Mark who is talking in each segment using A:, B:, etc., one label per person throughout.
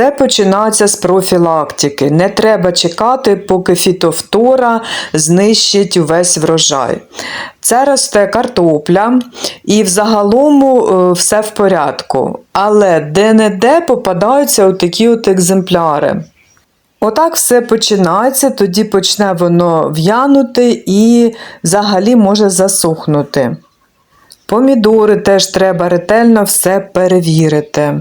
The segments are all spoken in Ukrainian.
A: Все починається з профілактики. Не треба чекати, поки фітофтора знищить увесь врожай. Це росте картопля, і взагалом е, все в порядку. Але де-не-де попадаються отакі от екземпляри. Отак все починається, тоді почне воно в'янути і взагалі може засохнути. Помідори теж треба ретельно все перевірити.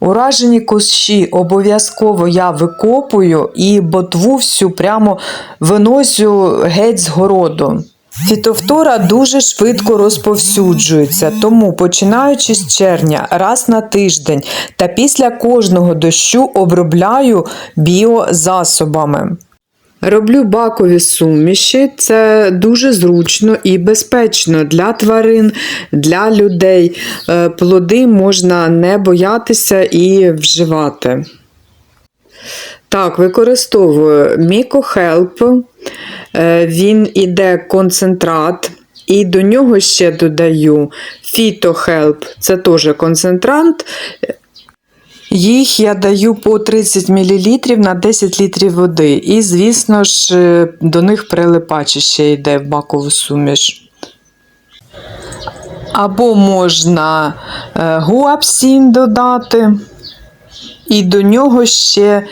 A: Уражені кущі обов'язково я викопую і ботву всю прямо виносю геть з городу. Фітофтора дуже швидко розповсюджується, тому починаючи з червня раз на тиждень та після кожного дощу обробляю біозасобами. Роблю бакові суміші, це дуже зручно і безпечно для тварин, для людей. Е, Плоди можна не боятися і вживати. Так, використовую Мікохелп, він іде концентрат, і до нього ще додаю Фітохелп, це теж концентрант. Їх я даю по 30 мл на 10 літрів води. І, звісно ж, е, до них прилипач ще йде в бакову суміш. Або можна е, гуапсін додати, і до нього ще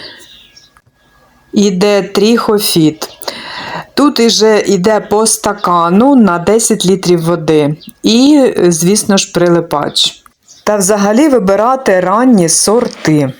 A: йде тріхофіт. Тут іже йде по стакану на 10 літрів води. І, звісно ж, прилипач. Та взагалі вибирати ранні сорти.